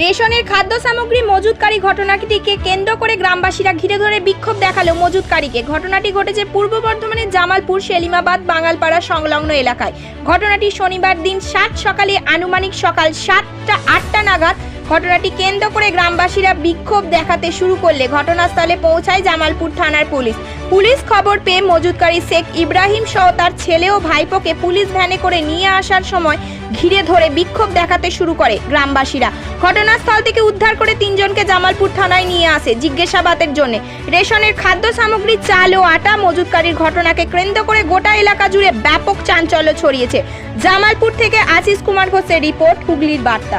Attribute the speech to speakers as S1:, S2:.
S1: রেশনের খাদ্য সামগ্রী মজুতকারী ঘটনাটিকে কেন্দ্র করে গ্রামবাসীরা ঘিরে ধরে বিক্ষোভ দেখাল মজুতকারীকে। ঘটনাটি ঘটেছে পূর্ব বর্ধমানের জামালপুর সেলিমাবাদ বাঙালপাড়া সংলগ্ন এলাকায়। ঘটনাটি শনিবার দিন সাত সকালে আনুমানিক সকাল সাতটা আটটা নাগাদ ঘটনাটি কেন্দ্র করে গ্রামবাসীরা বিক্ষোভ দেখাতে শুরু করলে ঘটনাস্থলে পৌঁছায় জামালপুর থানার পুলিশ। পুলিশ খবর পেয়ে মজুদকারী শেখ ইব্রাহিম সহ তার ছেলে ও ভাইপোকে পুলিশ ভ্যানে করে নিয়ে আসার সময় ঘিরে ধরে বিক্ষোভ দেখাতে শুরু করে গ্রামবাসীরা। ঘটনাস্থল থেকে উদ্ধার করে তিনজনকে জামালপুর থানায় নিয়ে আসে জিজ্ঞাসাবাদের জন্য। রেশনের খাদ্য সামগ্রী, চাল ও আটা মজুদকারীর ঘটনাকে কেন্দ্র করে গোটা এলাকা জুড়ে ব্যাপক চাঞ্চল্য ছড়িয়েছে। জামালপুর থেকে আশিস কুমার ঘোষের রিপোর্ট, হুগলির বার্তা।